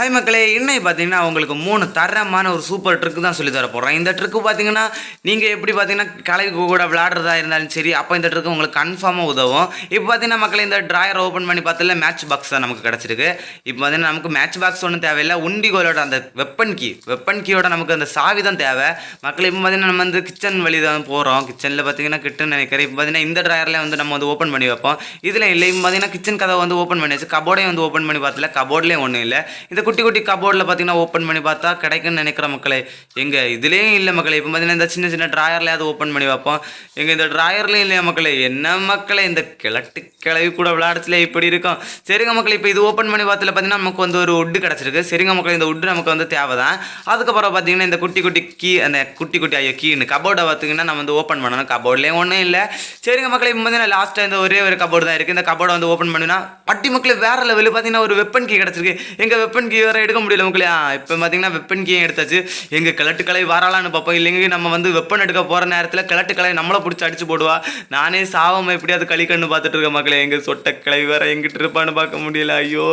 Hi மக்களே இன்னைக்கு பார்த்தீங்கன்னா உங்களுக்கு மூணு தரமான ஒரு சூப்பர் ட்ரிக் தான் சொல்லி தர போகிறேன் இந்த ட்ரிக்கு பார்த்தீங்கன்னா நீங்கள் எப்படி பார்த்தீங்கன்னா கலைக்கு கூட விளாடுறதா இருந்தாலும் சரி அப்போ இந்த ட்ரிக்கு உங்களுக்கு கன்ஃபார்மாக உதவும். இப்போ பார்த்தீங்கன்னா மக்களே இந்த ட்ராயர் ஓப்பன் பண்ணி பார்த்தல மேட்ச் பாக்ஸ் தான் நமக்கு கிடச்சிருக்கு. இப்போ பார்த்தீங்கன்னா நமக்கு மேட்ச் பாக்ஸ் ஒன்றும் தேவையில்லை. உண்டிகோலோட அந்த வெப்பன் கீ வெப்பன் கீயோட நமக்கு அந்த சாவி தான் தேவை. மக்களே இப்போ பார்த்தீங்கன்னா நம்ம வந்து கிச்சன் வழி தான் போகிறோம் கிச்சனில் பார்த்தீங்கன்னா கிட்டுன்னு நினைக்கிறேன். இப்போ பார்த்தீங்கன்னா இந்த ட்ராயரில் வந்து நம்ம வந்து ஓப்பன் பண்ணி வைப்போம். இதில் இல்லை இப்போ பார்த்தீங்கன்னா கிச்சன் கதவை வந்து ஓப்பன் பண்ணி வச்சு கபோர்டையும் வந்து ஓப்பன் பண்ணி பார்த்தல கபோர்ட்லேயும் ஒன்றும் இல்லை. இந்த குட்டி குட்டி கபோர்டில் பார்த்தீங்கன்னா ஓப்பன் பண்ணி பார்த்தா கிடைக்குன்னு நினைக்கிற மக்களே. எங்கள் இதுலேயும் இல்லை மக்களே. இப்போ பார்த்தீங்கன்னா இந்த சின்ன சின்ன ட்ராயர்லையாவது ஓப்பன் பண்ணி வைப்போம் எங்கள் இந்த ட்ராயர்லேயும் இல்லையா மக்களே? என்ன மக்களே இந்த கிழட்டு கிளவி கூட விளையாடத்துல இப்படி இருக்கும். சரிங்க மக்கள் இப்போ இது ஓப்பன் பண்ணி பார்த்ததுல பார்த்தீங்கன்னா நமக்கு வந்து ஒரு உட்டு கிடச்சிருக்கு. சரிங்க மக்கள் இந்த உட்டு நமக்கு வந்து தேவை தான் அதுக்கப்புறம் பார்த்தீங்கன்னா இந்த குட்டி குட்டி கீ அந்த குட்டி குட்டி ஐயோ கீன்னு கபோர்டை பார்த்தீங்கன்னா நம்ம வந்து ஓப்பன் பண்ணணும். கபோர்ட்லேயும் ஒன்றும் இல்லை. சரிங்க மக்களே இப்போ பார்த்தீங்கன்னா லாஸ்ட்டாக இந்த ஒரே ஒரு கபோர்டு தான் இருக்குது இந்த கபோர்டை வந்து ஓப்பன் பண்ணினா பட்டி மக்கள் வேற லெவலில் பார்த்தீங்கன்னா ஒரு வெப்பன் கீ கிடச்சிருக்கு. எங்கள் வெப்பன் கீ வேறு எடுக்க முடியல மக்களே. இப்போ பார்த்தீங்கன்னா வெப்பன் கீயும் எடுத்தாச்சு. எங்கள் கிழட்டு கலை வராலான்னு பார்ப்போம். இல்லைங்க நம்ம வந்து வெப்பன் எடுக்க போகிற நேரத்தில் கிழட்டு கலை நம்மளை பிடிச்சி அடிச்சு போடுவா. நானே சாவம் எப்படியாவது கழிக்கன்னு பார்த்துட்டு இருக்கேன் மக்களே. எங்கள் சொட்டக்கலை கிளை வேற எங்கிட்டு இருப்பான்னு பார்க்க முடியல. ஐயோ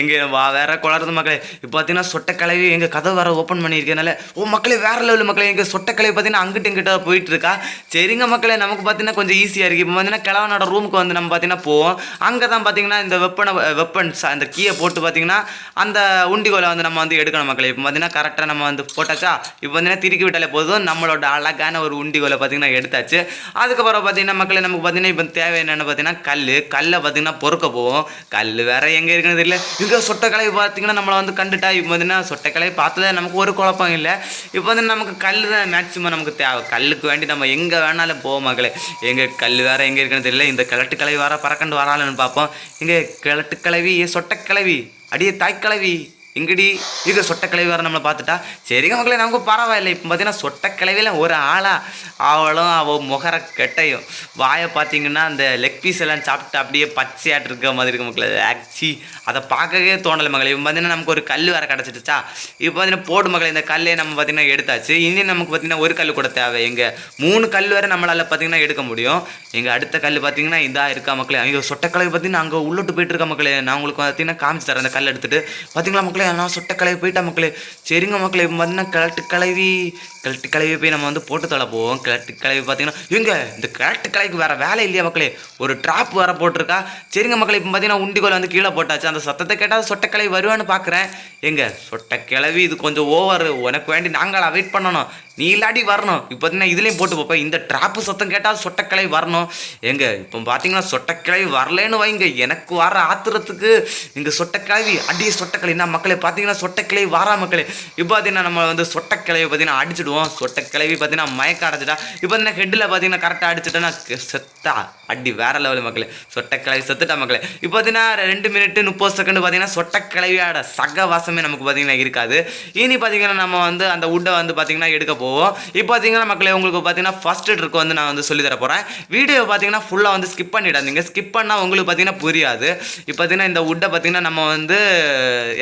எங்கள் வா வேற குளறது மக்களே. இப்போ பார்த்தீங்கன்னா சொட்ட கிளவி எங்கள் கதவு வேற ஓப்பன் பண்ணியிருக்கனால. ஓ மக்களே வேற லெவலில் மக்களே. எங்கள் சொட்டக்கலை கிளவி பார்த்தீங்கன்னா அங்கிட்ட இங்கிட்ட போயிட்டு இருக்கா. சரிங்க மக்களே நமக்கு பார்த்தீங்கன்னா கொஞ்சம் ஈஸியாக இருக்குது இப்போ பார்த்தீங்கன்னா கிழவனோட ரூமுக்கு வந்து நம்ம பார்த்தீங்கன்னா போவோம். அங்கே தான் பார்த்தீங்கன்னா இந்த வெப்பனை வெப்பன்ஸ் அந்த கீயை போட்டு பார்த்தீங்கன்னா அந்த உண்டிகோலை வந்து நம்ம வந்து எடுக்கணும் மக்களே. இப்போ பார்த்தீங்கன்னா கரெக்டாக நம்ம வந்து போட்டாச்சா? இப்போ பார்த்தீங்கன்னா திருக்கி விட்டாலே போதும். நம்மளோட அழகான ஒரு உண்டிகோலை பார்த்தீங்கன்னா எடுத்தாச்சு. அதுக்கப்புறம் பார்த்தீங்கன்னா மக்களே நமக்கு பார்த்தீங்கன்னா இப்போ தேவை என்னென்னு பார்த்தீங்கன்னா கல் கல்லை பார்த்தீங்கன்னா பொறுக்க போவோம். கல் வேறு எங்கே இருக்குன்னு தெரியல. இங்கே சொட்டக்கலை பார்த்தீங்கன்னா நம்மளை வந்து கண்டுட்டா இப்போ பார்த்தீங்கன்னா சொட்டக்கலை பார்த்ததே நமக்கு ஒரு குழப்பம் இல்லை. இப்போ வந்து நமக்கு கல் தான் மேக்ஸிமம் நமக்கு தேவை. கல்லுக்கு வேண்டி நம்ம எங்கே வேணாலும் போவோம் மக்களே. எங்கே கல் வேறு எங்கே இருக்குன்னு தெரியல. இந்த கிழட்டு கலவி வர பறக்கண்டு வராலன்னு பார்ப்போம். இங்கே கிழட்டு கலவி சொட்டக்கிளவி அடியே தாய்க்கலவி எங்கடி? இங்கடி இது சொட்டக்கிளவி வேறு நம்மளை பார்த்துட்டா? சரிங்க மக்களே நமக்கு பரவாயில்லை. இப்போ பார்த்தீங்கன்னா சொட்டக்கிளவியில் ஒரு ஆளா அவளும் அவள் முகர கெட்டையும். வாயை பார்த்தீங்கன்னா அந்த லெக் பீஸ் எல்லாம் சாப்பிட்டு அப்படியே பச்சையாட்டு இருக்க மாதிரி இருக்கு மக்களே. ஆக்சி அதை பார்க்கவே தோணலை மகளே இப்போ பார்த்தீங்கன்னா நமக்கு ஒரு கல் வேறு கிடச்சிட்டுச்சா இப்போ பார்த்தீங்கன்னா போடு மகளே இந்த கல்லே நம்ம பார்த்தீங்கன்னா எடுத்தாச்சு. இனி நமக்கு பார்த்தீங்கன்னா ஒரு கல் கூட தேவை. எங்கள் மூணு கல் வேறு நம்மளால் பார்த்தீங்கன்னா எடுக்க முடியும். எங்கள் அடுத்த கல் பார்த்தீங்கன்னா இதாக இருக்கா மக்களே? அங்கே சொட்டக்கலை பார்த்தீங்கன்னா அங்கே உள்ளிட்டு போயிட்டு இருக்கா மக்களே. நான் உங்களுக்கு பார்த்தீங்கன்னா காமிச்சு தரேன். அந்த கல் எடுத்துகிட்டு பார்த்தீங்களா மக்களே? நான் கலவி போயிட்டா மக்களே. சரிங்க மக்களே இப்போ பார்த்தீங்கன்னா கிழட்டு கலவி கிழட்டு கலவி போய் நம்ம வந்து போட்டு தள்ள போவோம் கிழட்டு கலவி பார்த்தீங்கன்னா இவங்க இந்த கிழட்டு கலைக்கு வேற வேலை இல்லையா மக்களே? ஒரு ட்ராப் வேற போட்டிருக்கா. சரிங்க மக்களே இப்போ பார்த்தீங்கன்னா உண்டிகோல் வந்து கீழே போட்டாச்சு. அந்த சத்தத்தை கேட்டால் சொட்டக்கிளவி வருவான்னு பார்க்குறேன் எங்க? சொட்டக்கிளவி இது கொஞ்சம் ஓவர் உனக்கு வேண்டி நாங்களா வெயிட் பண்ணணும். நீ இல்லாட்டி வரணும். இப்போ பார்த்தீங்கன்னா இதுலேயும் போட்டு பார்ப்பேன் இந்த ட்ராப்பு சத்தம் கேட்டால் சொட்டக்கிளை வரணும். எங்க இப்போ பார்த்தீங்கன்னா சொட்டக்கிளவி வரலன்னு வைங்க. எனக்கு வர ஆத்திரத்துக்கு இங்கே சொட்டக்கிளவி அடிய சொட்டக்கிளவி மக்களை மக்களே பார்த்தீங்கன்னா சொட்டக்கிளை வாரா மக்களே. இப்போ பார்த்தீங்கன்னா நம்ம வந்து சொட்டக்கிளவி பார்த்தீங்கன்னா அடிச்சிடுவோம். சொட்டக்கிழவி பார்த்தீங்கன்னா மயக்க அடைச்சிட்டா இப்போ பார்த்தீங்கன்னா ஹெட்டில் பார்த்தீங்கன்னா கரெக்டாக அடிச்சிட்டேன்னா செத்தா. அடி வேற லெவல் மக்களே. சொட்டக்கிழவி செத்துட்டா மக்களே. இப்போ பார்த்தீங்கன்னா ரெண்டு மினிட் முப்பது செகண்ட் பார்த்தீங்கன்னா சொட்டக்கிழவியோட சக வாசமே நமக்கு பார்த்தீங்கன்னா இருக்காது. இனி பார்த்தீங்கன்னா நம்ம வந்து அந்த உட்டை வந்து பார்த்தீங்கன்னா எடுக்க போவோம். இப்போ பார்த்தீங்கன்னா மக்களே உங்களுக்கு பார்த்தீங்கன்னா ஃபர்ஸ்ட் ட்ரிக் வந்து நான் வந்து சொல்லி தர போகிறேன் வீடியோ பார்த்தீங்கன்னா ஃபுல்லாக வந்து ஸ்கிப் பண்ணிடாதீங்க. ஸ்கிப் பண்ணால் உங்களுக்கு பார்த்தீங்கன்னா புரியாது. இப்போ பார்த்தீங்கன்னா இந்த உட்டை பார்த்தீங்கன்னா நம்ம வந்து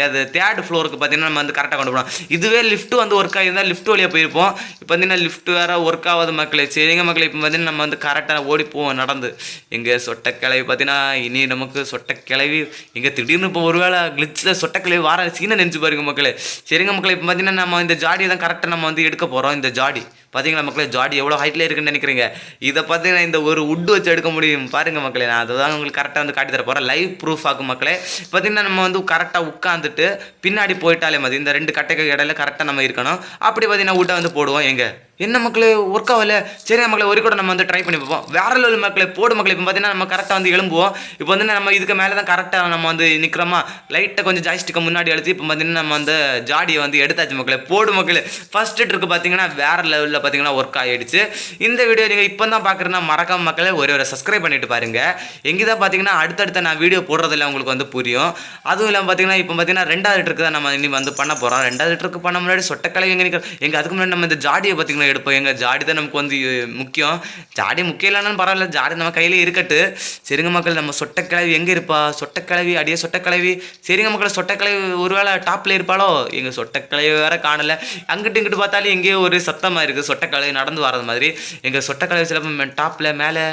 அது தேர்ட் ஃப்ளோருக்கு பார்த்தீங்கன்னா நம்ம வந்து கரெக்டாக கொண்டு போகலாம். இதுவே லிஃப்ட் வந்து ஒர்க் ஆகியிருந்தால் லிஃப்ட் வழியாக போயிருப்போம். இப்போ பார்த்தீங்கன்னா லிஃப்ட் வேறு ஒர்க் ஆகாத மக்களே. சரிங்க மக்களே இப்போ பார்த்தீங்கன்னா நம்ம வந்து கரெக்டாக ஓடி போவோம் நடந்து. இங்கே சொட்ட கிளவி பார்த்தீங்கன்னா இனி நமக்கு சொட்டக்கிளவி இங்கே திடீர்னு இப்போ ஒருவேளை கிளிச்சில் சொட்டக்கிளவி வார சீனை நினச்சி பாருங்க மக்களே. சரிங்க மக்களே இப்போ பார்த்தீங்கன்னா நம்ம இந்த ஜாடியை தான் கரெக்டாக நம்ம வந்து எடுக்க போகிறோம் இந்த ஜாடி. பார்த்தீங்களா மக்களே ஜாடி எவ்வளோ ஹைட்டில் இருக்குன்னு நினைக்கிறீங்க? இதை பார்த்தீங்கன்னா இந்த ஒரு உட்டு வச்சு எடுக்க முடியும். பாருங்கள் மக்களே நான் அதை தான் உங்களுக்கு கரெக்டாக வந்து காட்டி தர போகிறேன் லைவ் ப்ரூஃப் ஆகும் மக்களே. பார்த்தீங்கன்னா நம்ம வந்து கரெக்டாக உட்காந்துட்டு பின்னாடி போயிட்டாலே மதி இந்த ரெண்டு கட்டைக்கு இடையில கரெக்டாக நம்ம இருக்கணும். அப்படி பார்த்தீங்கன்னா உட்டை வந்து போடுவோம். எங்கே? என்ன மக்களே ஒர்க் ஆகல சரி மக்களே ஒரு கூட நம்ம வந்து ட்ரை பண்ணி பார்ப்போம். வேற லெவல் மக்களே போடு மக்களே. இப்போ பார்த்தீங்கன்னா நம்ம கரெக்டாக வந்து எழும்புவோம். இப்போ வந்து நம்ம இதுக்கு மேலே தான் கரெக்டாக நம்ம வந்து நிற்கிறோமா லைட்டை கொஞ்சம் ஜாய்ஸ்டிக்கை முன்னாடி எழுதி இப்போ பார்த்தீங்கன்னா நம்ம வந்து ஜாடியை வந்து எடுத்தாச்சு மக்களே. போடு மக்களே. ஃபர்ஸ்ட் ட்ரிக்கு பார்த்தீங்கன்னா வேற லெவலில் பார்த்தீங்கன்னா ஒர்க் ஆகிடுச்சு இந்த வீடியோ நீங்கள் இப்போ தான் பார்க்குறேன்னா மறக்காம மக்களே ஒரே ஒரு சப்ஸ்கிரைப் பண்ணிட்டு பாருங்க. எங்கே தான் பார்த்தீங்கன்னா அடுத்தடுத்த நான் வீடியோ போடுறதில்ல உங்களுக்கு வந்து புரியும். அதுவும் இல்லாமல் பார்த்தீங்கன்னா இப்போ பார்த்தீங்கன்னா ரெண்டாவது லிட்டருக்கு தான் நம்ம இனி வந்து பண்ண போகிறோம் ரெண்டாவது லிட்டருக்கு பண்ண முன்னாடி சொட்டக்கலை எங்கே நிற்கிறோம் எங்கள் அதுக்கு முன்னாடி நம்ம இந்த ஜாடியை பார்த்தீங்கன்னா எடுப்போம். எங்கள் ஜாடி தான் நமக்கு வந்து முக்கியம். ஜாடி முக்கியம் இல்லைனாலும் பரவாயில்ல. ஜாடி நம்ம கையிலே இருக்கட்டு சரிங்க மக்கள் நம்ம சொட்டக்கிழவி எங்கே இருப்பா? சொட்டக்கிழவி அடியே சொட்டக்கிழவி சரிங்க மக்கள் சொட்டக்கிழவி ஒருவேளை டாப்பில் இருப்பாளோ? எங்கள் சொட்டக்கிழவி வேற காணலை. அங்கிட்டு இங்கிட்டு பார்த்தாலும் எங்கேயோ ஒரு சத்தமாக இருக்குது சொட்டக்கலை நடந்து வர்றது மாதிரி. எங்கள் சொட்டக்கலை சிலம்பம் டாப்பில் மேலே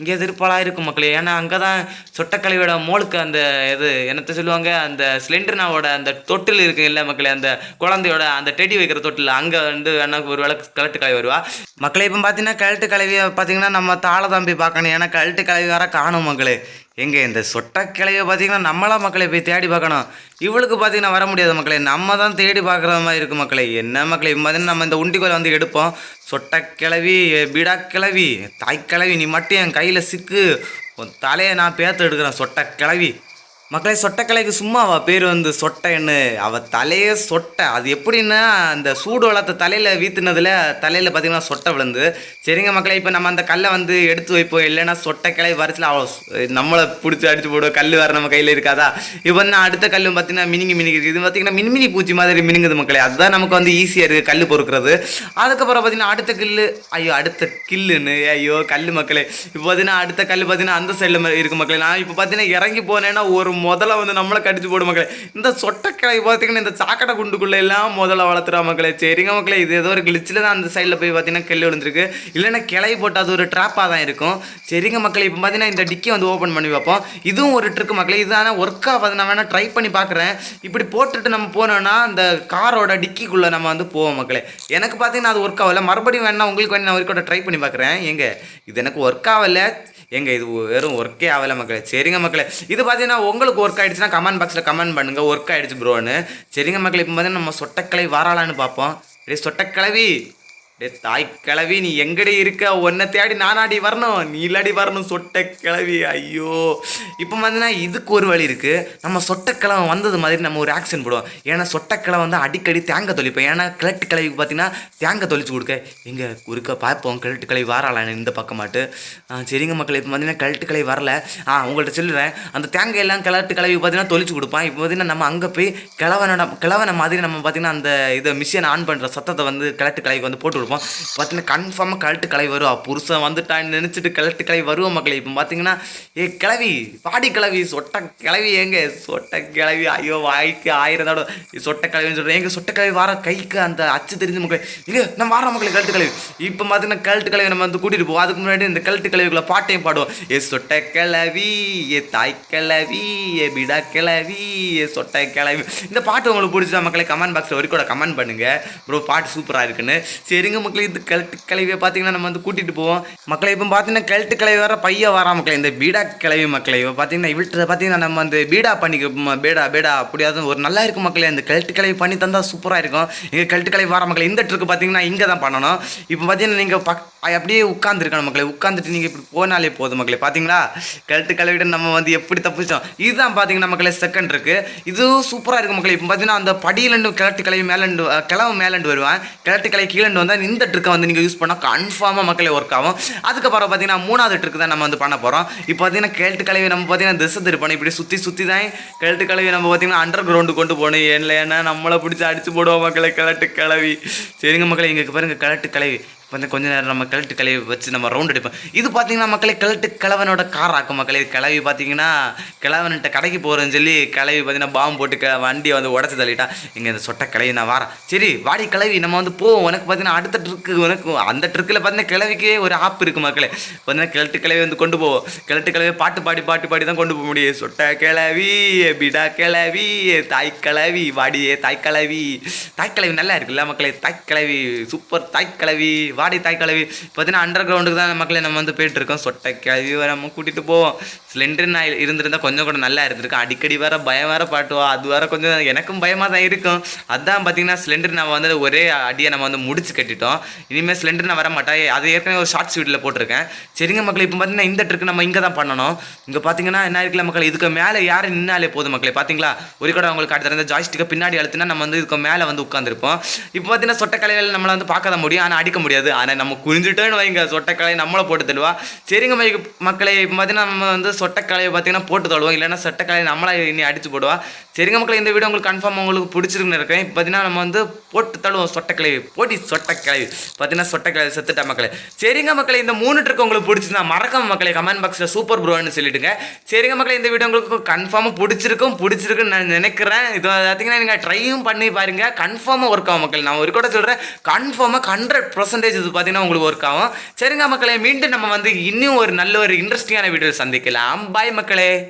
இங்கே எதிர்ப்பாலாக இருக்கும் மக்களே. ஏன்னா அங்கே தான் சொட்டக்கலையோட மோளுக்கு அந்த இது என்னத்தை சொல்லுவாங்க? அந்த சிலிண்டர்னாவோட அந்த தொட்டில் இருக்கு இல்லை மக்களே அந்த குழந்தையோட அந்த டெடி வைக்கிற தொட்டில். அங்கே வந்து வேணா ஒரு வேளை கலட்டு கலவி வருவா. மக்களே இப்போ பார்த்தீங்கன்னா கழட்டு கலவியை பார்த்தீங்கன்னா நம்ம தாள தம்பி பார்க்கணும். ஏன்னா கழட்டு கலவி வர காணும் மக்களே. எங்கே இந்த சொட்ட கிளையை பார்த்தீங்கன்னா நம்மளா மக்களை போய் தேடி பார்க்கணும். இவளுக்கு பார்த்தீங்கன்னா வர முடியாது மக்களே. நம்ம தான் தேடி பார்க்குற மாதிரி இருக்கும் மக்களே. என்ன மக்களே பார்த்தீங்கன்னா நம்ம இந்த உண்டிக்கோலை வந்து எடுப்போம். சொட்டக்கிழவி பீடாக்கிழவி பீடா தாய் நீ மட்டும் என் கை கையில் சிக்கு. உன் தலையை நான் பேத்து எடுக்கிறேன். சொட்ட கிளவி. மக்களே சொட்டக்கலைக்கு சும்மாவா பேர் வந்து சொட்டைன்னு அவள் தலையே சொட்டை. அது எப்படின்னா அந்த சூடு வளர்த்த தலையில் வீத்துனதில் தலையில் பார்த்தீங்கன்னா சொட்டை விழுந்து. சரிங்க மக்களே இப்போ நம்ம அந்த கல்லை வந்து எடுத்து வைப்போம். இல்லைன்னா சொட்டைக்கலை வரிசையில் அவ்வளோ நம்மளை பிடிச்சி அடித்து போடுவோம் கல் வேறு நம்ம கையில் இருக்காதா? இப்போ வந்து அடுத்த கல்லும் பார்த்தீங்கன்னா மினிங்கி மினிங்கி இருக்குது. இது பார்த்திங்கன்னா மின்மினி பூச்சி மாதிரி மினுங்குது மக்களே. அதுதான் நமக்கு வந்து ஈஸியாக இருக்குது கல் பொறுக்கிறது. அதுக்கப்புறம் பார்த்தீங்கன்னா அடுத்த கில்லு ஐயோ அடுத்த கில்லுன்னு ஐயோ கல் மக்களே. இப்போ பார்த்தீங்கன்னா அடுத்த கல் பார்த்தீங்கன்னா அந்த சைடில் இருக்கு மக்களே. நான் இப்போ பார்த்தீங்கன்னா இறங்கி போனேன்னா ஒரு முதல்ல வந்து நம்மளை கடிச்சு போடும் மக்களே. இந்த சொட்டக்கிளை பார்த்தீங்கன்னா இந்த சாக்கடை குண்டுக்குள்ள எல்லாம் முதல்ல வளர்த்துறா மக்களே. சரிங்க மக்களே இது ஏதோ ஒரு கிளிச்சில் தான் அந்த சைடில் போய் பார்த்தீங்கன்னா கெல்லு விழுந்திருக்கு. இல்லைன்னா கிளை போட்டு அது ஒரு ட்ராப்பாக தான் இருக்கும். சரிங்க மக்களே இப்போ பார்த்தீங்கன்னா இந்த டிக்கி வந்து ஓப்பன் பண்ணி வைப்போம் இதுவும் ஒரு ட்ரிக்கு மக்களே. இது ஆனால் ஒர்க் ஆகாது நான் வேணால் ட்ரை பண்ணி பார்க்குறேன். இப்படி போட்டுட்டு நம்ம போனோம்னா அந்த காரோட டிக்கிக்குள்ளே நம்ம வந்து போவோம் மக்களே. எனக்கு பார்த்தீங்கன்னா அது ஒர்க் ஆகல. மறுபடியும் வேணா உங்களுக்கு வேணா நான் ஒர்க்கோட ட்ரை பண்ணி பார்க்குறேன். எங்க இது எனக்கு ஒர்க் ஆகலை. எங்கே இது வெறும் ஒர்க்கே ஆகலை மக்களே. சரிங்க மக்களே. இது பார்த்தீங்கன்னா உங்களுக்கு ஒர்க் ஆகிடுச்சுன்னா கமெண்ட் பாக்ஸில் கமெண்ட் பண்ணுங்க. ஒர்க் ஆயிடுச்சு ப்ரோன்னு சரிங்க மக்கள் இப்போ பார்த்தீங்கன்னா நம்ம சொட்டக்கலை வாராளான்னு பார்ப்போம். டேய் சொட்டக்கிளவி டே தாய் கிளவி நீ எங்கடி இருக்க? உன்னை தேடி நானாடி வரணும். நீ இல்லாடி வரணும் சொட்ட கிளவி ஐயோ. இப்போ பார்த்தீங்கன்னா இதுக்கு ஒரு வழி இருக்குது நம்ம சொட்டக்கிழமை வந்தது மாதிரி நம்ம ஒரு ஆக்ஷன் போடுவோம். ஏன்னா சொட்டக்கிழமை வந்து அடிக்கடி தேங்காய் தொளிப்போம் ஏன்னா கிழட்டு கிளவிக்கு பார்த்தீங்கன்னா தேங்காய் தொழிச்சு கொடுக்க. எங்கே ஒருக்க பார்ப்போம். கிழட்டு கிளவி வாராளான்னு இந்த பக்கமாட்டு ஆ, சரிங்க மக்கள். இப்போ பார்த்தீங்கன்னா கிழட்டு கிளவி வரல. ஆ உங்கள்கிட்ட சொல்லுறேன். அந்த தேங்காய் எல்லாம் கிழட்டு கிளவி பார்த்தீங்கன்னா தொழிச்சு கொடுப்பான். இப்போ பார்த்தீங்கன்னா நம்ம அங்கே போய் கிழவனோட கிழவனை மாதிரி நம்ம பார்த்தீங்கன்னா அந்த இதை மிஷினை ஆன் பண்ணுற சத்தத்தை வந்து கிழட்டு கிளவிக்கு வந்து போட்டு கொடுப்போம் பார்த்தீங்கன்னா கன்ஃபார்மாக கழட்டு கலை வரும். புருஷன் வந்துட்டான்னு நினச்சிட்டு கிழட்டு கலை வருவோம் மக்களே. இப்போ பார்த்தீங்கன்னா ஏ கிளவி பாடி கிளவி சொட்ட கிளவி எங்க சொட்ட கிளவி ஐயோ வாய்க்கு ஆயிரம் தடவை. சொட்ட கிளவின்னு சொல்கிறேன் எங்கள் சொட்ட கிளவி வார கைக்கு அந்த அச்சு தெரிஞ்ச மக்களே. இங்கே நம்ம வார மக்களே கழட்டு கிளவி இப்போ பார்த்தீங்கன்னா கழட்டு கிளவி நம்ம வந்து கூட்டிகிட்டு போவோம். அதுக்கு முன்னாடி இந்த கழட்டு கிளவிக்குள்ள பாட்டையும் பாடுவோம். ஏ சொட்ட கிளவி ஏ தாய் கிளவி ஏ பிடா கிளவி ஏ சொட்ட கிளவி. இந்த பாட்டு உங்களுக்கு பிடிச்சா மக்களை கமெண்ட் பாக்ஸில் வரைக்கும் கூட கமெண்ட் பண்ணுங்க. ப்ரோ பாட்டு சூப்பராக இருக்குன்னு. சரிங்க மக்களே இது கிழட்டு கிளவியை பார்த்தீங்கன்னா நம்ம வந்து கூட்டிகிட்டு போவோம். மக்களை இப்போ பார்த்தீங்கன்னா கிழட்டு கிளவி வர பையன் வரா மக்களே. இந்த பீடா கிளவி மக்களை இப்போ பார்த்தீங்கன்னா இவள்கிட்ட பார்த்தீங்கன்னா நம்ம அந்த பீடா பண்ணிக்க பீடா பேடா பேடா அப்படியாவது ஒரு நல்லா இருக்கும் மக்களே. இந்த கிழட்டு கிளவி பண்ணி தந்தால் சூப்பராக இருக்கும். இங்கே கிழட்டு கிளவி வர மக்களே இந்த ட்ரிக்கு பார்த்தீங்கன்னா இங்கே தான் பண்ணணும். இப்போ பார்த்தீங்கன்னா நீங்கள் பக் அப்படியே உட்காந்துருக்கணும் மக்களே. உட்காந்துட்டு நீங்கள் இப்படி போனாலே போதும் மக்களே. பார்த்தீங்களா? கிழட்டு கிளவிட நம்ம வந்து எப்படி தப்பிச்சோம்? இதுதான் பார்த்தீங்கன்னா மக்களே செகண்ட் இருக்கு இதுவும் சூப்பராக இருக்கும் மக்களே. இப்போ பார்த்தீங்கன்னா அந்த படியிலண்டு கிழட்டு கிளவி மேலண்டு கிளவு மேலண்டு வருவேன். கிழட்டு கிளவி கீழண்டு வந்தால் இந்த ட்ரிக்கை வந்து நீங்கள் யூஸ் பண்ணால் கன்ஃபார்மாக மக்களே ஒர்க் ஆகும். அதுக்கப்புறம் பார்த்தீங்கன்னா மூணாவது ட்ரிக் தான் நம்ம வந்து பண்ண போகிறோம் இப்போ பார்த்தீங்கன்னா கேள்ட்டு கலவி நம்ம பார்த்தீங்கன்னா திசை திருப்பணும். இப்படி சுற்றி சுற்றி தான் கேள்ட்டு கலவி நம்ம பார்த்தீங்கன்னா அண்டர் கிரவுண்டு கொண்டு போகணும். ஏன்னா நம்மளை பிடிச்சி அடிச்சு போடுவோம் மக்களை கிழட்டு கிளவி சரிங்க மக்களே இங்கே பாருங்கள் கிழட்டு கிளவி வந்து கொஞ்ச நேரம் நம்ம கிழட்டு கழுவி வச்சு நம்ம ரவுண்ட் அடிப்போம் இது பார்த்தீங்கன்னா மக்களே கிழட்டு கிழவனோட கார் ஆக்கும் மக்களே கிளவி பார்த்தீங்கன்னா கிழவன்கிட்ட கடைக்கு போகிறேன்னு சொல்லி கிளவி பார்த்தீங்கன்னா பாம்பு போட்டு க வண்டியை வந்து உடச்சி தள்ளிட்டான் இங்கே இந்த சொட்டை கிளவி நான் வரேன். சரி வாடி கிளவி நம்ம வந்து போவோம். உனக்கு பார்த்தீங்கன்னா அடுத்த ட்ரிக்கு உனக்கு அந்த ட்ரிக்கில் பார்த்தீங்கன்னா கிளவிக்கே ஒரு ஆப் இருக்குது மக்களே. பார்த்தீங்கன்னா கிழட்டு கிளவி வந்து கொண்டு போவோம். கிழட்டு கிளவி பாட்டு பாடி பாட்டு பாடி தான் கொண்டு போக முடியும். சொட்டை கிளவி பிடா கிளவி தாய் கிளவி வாடியே தாய் கிளவி தாய் கிளவி நல்லா இருக்குல்ல மக்களே. தாய் கிளவி சூப்பர் தாய் கிளவி வாடி தாய் கிளவி பார்த்தீங்கன்னா அண்டர் கிரவுண்டுக்கு தான் மக்களை நம்ம வந்து போயிட்டு இருக்கோம் சொட்ட கிளவி நம்ம கூட்டிகிட்டு போவோம். சிலிண்டர் நான் இருந்திருந்தால் கொஞ்சம் கூட நல்லா இருந்திருக்கும். அடிக்கடி வேற பயம் வேற பாட்டுவா. அது வேற கொஞ்சம் எனக்கும் பயமாக தான் இருக்கும். அதான் பார்த்தீங்கன்னா சிலிண்டர் நம்ம வந்து ஒரே அடியை நம்ம வந்து முடிச்சு கட்டிட்டோம். இனிமேல் சிலிண்டர் நான் வர மாட்டேன். அது ஏற்கனவே ஒரு ஷார்ட்ஸ் வீட்டில் போட்டிருக்கேன். சரிங்க மக்கள் இப்போ பார்த்தீங்கன்னா இந்த ட்ரிக் நம்ம இங்கே தான் பண்ணணும். இங்கே பார்த்தீங்கன்னா என்ன இருக்குல்ல மக்கள் இதுக்கு மேலே யார் நின்னாலே போதும் மக்களே பார்த்தீங்களா ஒரு கூட உங்களுக்கு அடுத்த இந்த ஜாய்ஸ்டிக்கை பின்னாடி அழுத்தினா நம்ம வந்து இதுக்கு மேலே வந்து உட்காந்துருப்போம் இப்போ பார்த்தீங்கன்னா சொட்டக்கலைகள் நம்மளை வந்து பார்க்க முடியும். ஆனால் அடிக்க முடியாது. வருது ஆனால் நம்ம குறிஞ்சிட்டோன்னு வைங்க சொட்டக்கலை நம்மளை போட்டு தள்ளுவா. சரிங்க மை- மக்களை இப்போ பார்த்தீங்கன்னா நம்ம வந்து சொட்டக்கலையை பார்த்தீங்கன்னா போட்டு தள்ளுவோம். இல்லைன்னா சொட்டக்கலையை நம்மளா இனி அடிச்சு போடுவா. சரிங்க மக்களை இந்த வீடியோ உங்களுக்கு கன்ஃபார்ம் உங்களுக்கு பிடிச்சிருக்குன்னு இருக்கேன் இப்போ பார்த்தீங்கன்னா நம்ம வந்து போட்டு தள்ளுவோம் சொட்டக்கிளவி போட்டி சொட்டக்கிளவி பார்த்தீங்கன்னா சொட்டக்கிளவி செத்துட்டா மக்களை. சரிங்க மக்களை இந்த மூணு ட்ரிக் உங்களுக்கு பிடிச்சிருந்தா மறக்காம மக்களை கமெண்ட் பாக்ஸில் சூப்பர் ப்ரோன்னு சொல்லிவிடுங்க சரிங்க மக்களை இந்த வீடியோ உங்களுக்கு கன்ஃபார்மாக பிடிச்சிருக்கும் பிடிச்சிருக்குன்னு நான் நினைக்கிறேன். இது பார்த்தீங்கன்னா நீங்கள் ட்ரையும் பண்ணி பாருங்க. கன்ஃபார்மாக ஒர்க் ஆகும் மக்கள். நான் ஒரு கூட சொல்கிறேன் கன்ஃபார்மாக ஹண்ட்ரட் பர்சன்டேஜ் இது பார்த்தீங்கன்னா உங்களுக்கு ஒர்க் ஆகும். சரிங்க மக்களே மீண்டும் நம்ம வந்து இன்னும் ஒரு நல்ல ஒரு இன்ட்ரெஸ்டிங்கான வீடியோ சந்திக்கலாம். பாய் மக்களே.